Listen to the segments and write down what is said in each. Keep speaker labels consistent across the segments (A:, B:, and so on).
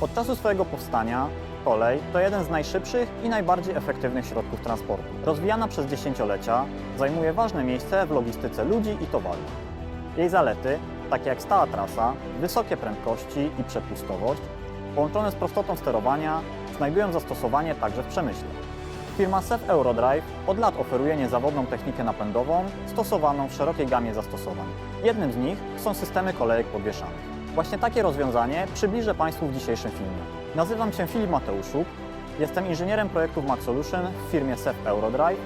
A: Od czasu swojego powstania kolej to jeden z najszybszych i najbardziej efektywnych środków transportu. Rozwijana przez dziesięciolecia, zajmuje ważne miejsce w logistyce ludzi i towarów. Jej zalety, takie jak stała trasa, wysokie prędkości i przepustowość, połączone z prostotą sterowania, znajdują zastosowanie także w przemyśle. Firma SEF Eurodrive od lat oferuje niezawodną technikę napędową stosowaną w szerokiej gamie zastosowań. Jednym z nich są systemy kolejek podwieszanych. Właśnie takie rozwiązanie przybliżę Państwu w dzisiejszym filmie. Nazywam się Filip Mateuszuk, jestem inżynierem projektów Max Solution w firmie SEF Eurodrive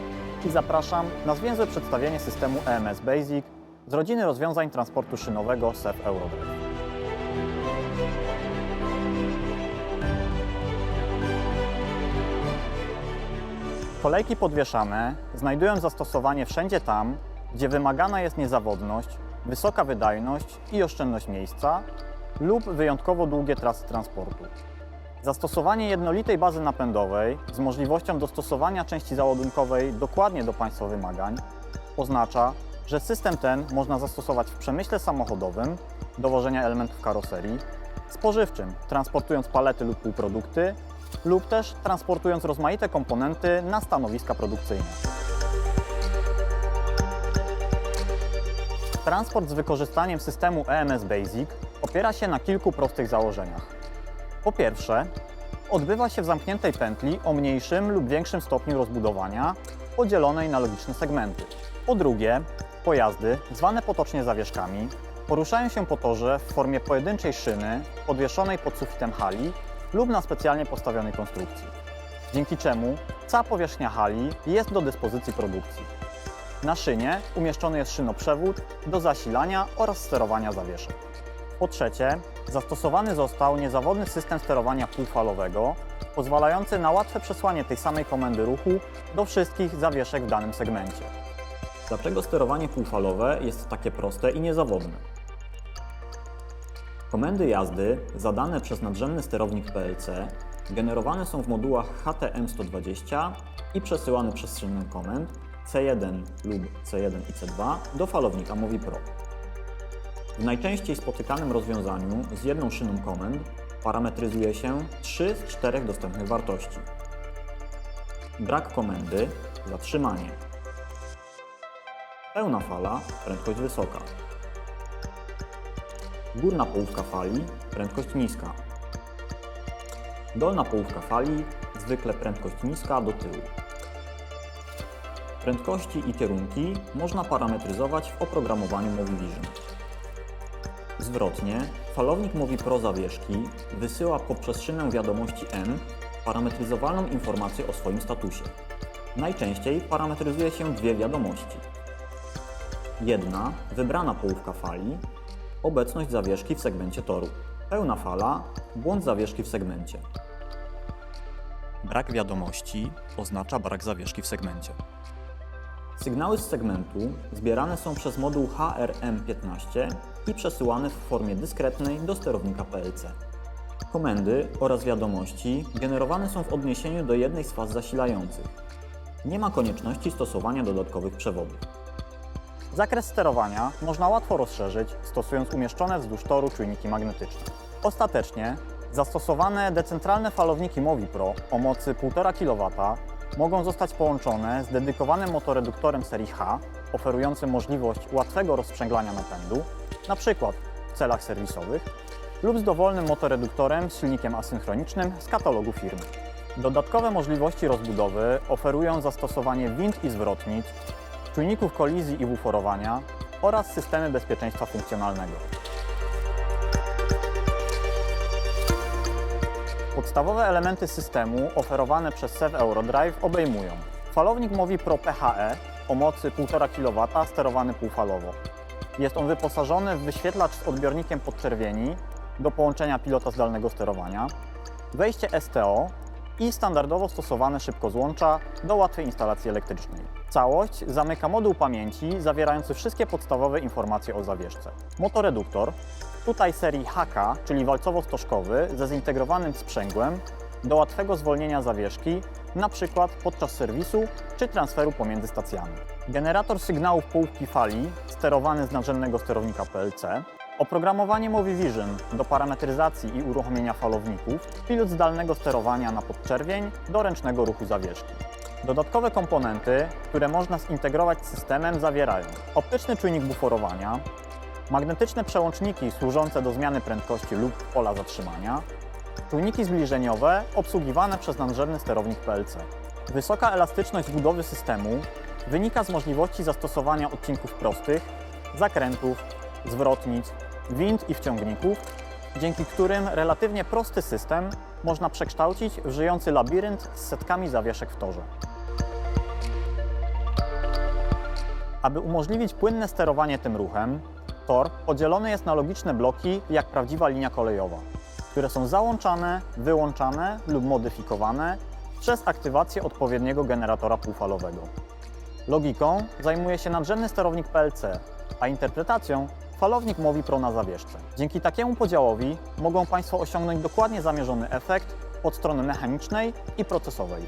A: i zapraszam na zwięzłe przedstawienie systemu EMS Basic z rodziny rozwiązań transportu szynowego SEF Eurodrive. Kolejki podwieszane znajdują zastosowanie wszędzie tam, gdzie wymagana jest niezawodność, wysoka wydajność i oszczędność miejsca lub wyjątkowo długie trasy transportu. Zastosowanie jednolitej bazy napędowej z możliwością dostosowania części załadunkowej dokładnie do Państwa wymagań oznacza, że system ten można zastosować w przemyśle samochodowym do wożenia elementów karoserii, spożywczym, transportując palety lub półprodukty, lub też transportując rozmaite komponenty na stanowiska produkcyjne. Transport z wykorzystaniem systemu EMS Basic opiera się na kilku prostych założeniach. Po pierwsze, odbywa się w zamkniętej pętli o mniejszym lub większym stopniu rozbudowania, podzielonej na logiczne segmenty. Po drugie, pojazdy, zwane potocznie zawieszkami, poruszają się po torze w formie pojedynczej szyny podwieszonej pod sufitem hali lub na specjalnie postawionej konstrukcji, dzięki czemu cała powierzchnia hali jest do dyspozycji produkcji. Na szynie umieszczony jest szynoprzewód do zasilania oraz sterowania zawieszek. Po trzecie, zastosowany został niezawodny system sterowania półfalowego, pozwalający na łatwe przesłanie tej samej komendy ruchu do wszystkich zawieszek w danym segmencie. Dlaczego sterowanie półfalowe jest takie proste i niezawodne? Komendy jazdy zadane przez nadrzędny sterownik PLC generowane są w modułach HTM120 i przesyłane przez szynę komend C1 lub C1 i C2 do falownika Movi Pro. W najczęściej spotykanym rozwiązaniu z jedną szyną komend parametryzuje się 3 z 4 dostępnych wartości. Brak komendy, zatrzymanie. Pełna fala, prędkość wysoka. Górna połówka fali, prędkość niska. Dolna połówka fali, zwykle prędkość niska do tyłu. Prędkości i kierunki można parametryzować w oprogramowaniu MoviVision. Zwrotnie, falownik Movi Pro zawieszki wysyła poprzez szynę wiadomości M parametryzowalną informację o swoim statusie. Najczęściej parametryzuje się dwie wiadomości. Jedna, wybrana połówka fali, obecność zawieszki w segmencie toru. Pełna fala, błąd zawieszki w segmencie. Brak wiadomości oznacza brak zawieszki w segmencie. Sygnały z segmentu zbierane są przez moduł HRM15 i przesyłane w formie dyskretnej do sterownika PLC. Komendy oraz wiadomości generowane są w odniesieniu do jednej z faz zasilających. Nie ma konieczności stosowania dodatkowych przewodów. Zakres sterowania można łatwo rozszerzyć, stosując umieszczone wzdłuż toru czujniki magnetyczne. Ostatecznie zastosowane decentralne falowniki Movi Pro o mocy 1,5 kW mogą zostać połączone z dedykowanym motoreduktorem serii H, oferującym możliwość łatwego rozsprzęglania napędu, np. w celach serwisowych, lub z dowolnym motoreduktorem z silnikiem asynchronicznym z katalogu firmy. Dodatkowe możliwości rozbudowy oferują zastosowanie wind i zwrotnic, czujników kolizji i buforowania oraz systemy bezpieczeństwa funkcjonalnego. Podstawowe elementy systemu oferowane przez SEV Eurodrive obejmują falownik Movi Pro PHE o mocy 1,5 kW sterowany półfalowo. Jest on wyposażony w wyświetlacz z odbiornikiem podczerwieni do połączenia pilota zdalnego sterowania, wejście STO i standardowo stosowane szybkozłącza do łatwej instalacji elektrycznej. Całość zamyka moduł pamięci zawierający wszystkie podstawowe informacje o zawieszce. Motoreduktor, tutaj serii HK, czyli walcowo-stożkowy ze zintegrowanym sprzęgłem do łatwego zwolnienia zawieszki, przykład podczas serwisu czy transferu pomiędzy stacjami. Generator sygnałów połówki fali sterowany z nadrzędnego sterownika PLC Oprogramowanie Movi Vision do parametryzacji i uruchomienia falowników, pilot zdalnego sterowania na podczerwień do ręcznego ruchu zawieszki. Dodatkowe komponenty, które można zintegrować z systemem zawierają optyczny czujnik buforowania, magnetyczne przełączniki służące do zmiany prędkości lub pola zatrzymania, czujniki zbliżeniowe obsługiwane przez nadrzędny sterownik PLC. Wysoka elastyczność budowy systemu wynika z możliwości zastosowania odcinków prostych, zakrętów, zwrotnic, wind i wciągników, dzięki którym relatywnie prosty system można przekształcić w żyjący labirynt z setkami zawieszek w torze. Aby umożliwić płynne sterowanie tym ruchem, tor podzielony jest na logiczne bloki jak prawdziwa linia kolejowa, które są załączane, wyłączane lub modyfikowane przez aktywację odpowiedniego generatora półfalowego. Logiką zajmuje się nadrzędny sterownik PLC, a interpretacją falownik Movi Pro na zawieszce. Dzięki takiemu podziałowi mogą Państwo osiągnąć dokładnie zamierzony efekt od strony mechanicznej i procesowej.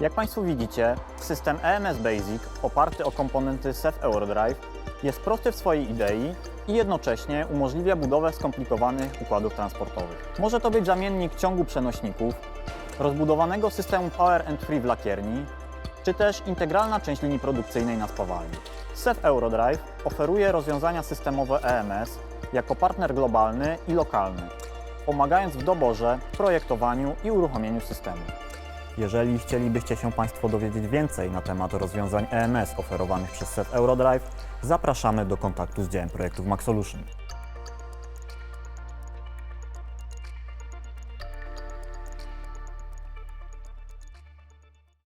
A: Jak Państwo widzicie, system EMS Basic oparty o komponenty SEF Eurodrive jest prosty w swojej idei i jednocześnie umożliwia budowę skomplikowanych układów transportowych. Może to być zamiennik ciągu przenośników, rozbudowanego systemu Power and Free w lakierni, czy też integralna część linii produkcyjnej na spawalni. SEF Eurodrive oferuje rozwiązania systemowe EMS jako partner globalny i lokalny, pomagając w doborze, projektowaniu i uruchomieniu systemu. Jeżeli chcielibyście się Państwo dowiedzieć więcej na temat rozwiązań EMS oferowanych przez SEF Eurodrive, zapraszamy do kontaktu z działem projektów Maxolution.